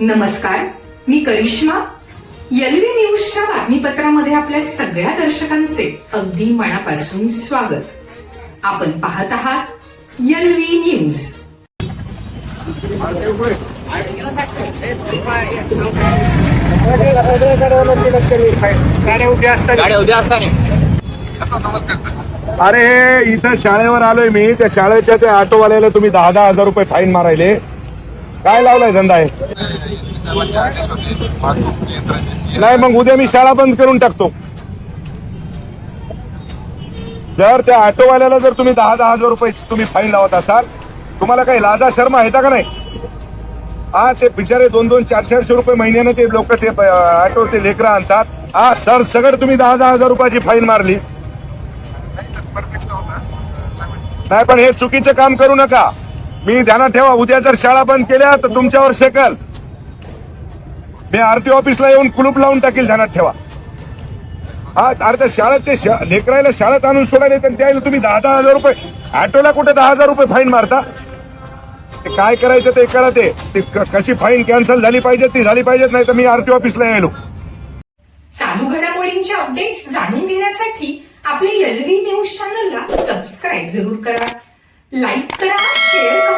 नमस्कार मी करिश्मा. यलवी न्यूजच्या बातमीपत्रामध्ये आपल्या सगळ्या दर्शकांचे अगदी मनापासून स्वागत. आपण पाहत आहात यलवी न्यूज. अरे इथं शाळेवर आलोय मी. त्या शाळेच्या त्या ऑटोवाल्याला तुम्ही दहा दहा हजार रुपये फाईन मारायले. काय लावलाय धंदा आहे नाही मग उद्या मी शाळा बंद करून टाकतो. जर त्या ऑटोवाल्याला जर तुम्ही दहा दहा हजार रुपये तुम्ही फाईन लावत असाल तुम्हाला काही लाजा शर्मा येता का नाही? हा ते बिचारे दोन दोन चार चारशे रुपये महिन्याने ते लोक ते ऑटो ते लेकरं आणतात. हा सर सगळं तुम्ही दहा दहा हजार रुपयाची फाईन मारली. नाही पण हे चुकीचं काम करू नका. मी ध्यानात ठेवा उद्या जर शाळा बंद केल्या तर तुमच्यावर शेकल. मी आरती ऑफिसला येऊन कुलूप लावून टाकेल ध्यानात ठेवा. हा अरे त्या शाळेत ते लेकरायला शाळेत आणून सोडायला येतात त्याला तुम्ही दहा दहा हजार रुपये ऑटोला कुठे दहा हजार रुपये फाईन मारता? ते काय करायचं ते करा ते. क- कशी फाईन कॅन्सल झाली पाहिजे ती झाली पाहिजेत नाही तर मी आरटी ऑफिसला यायलो. चालू घडामोडींचे अपडेट्स जाणून घेण्यासाठी आपले एलव्ही न्यूज चॅनलला सबस्क्राईब जरूर करा. लाईक करा शेअर करा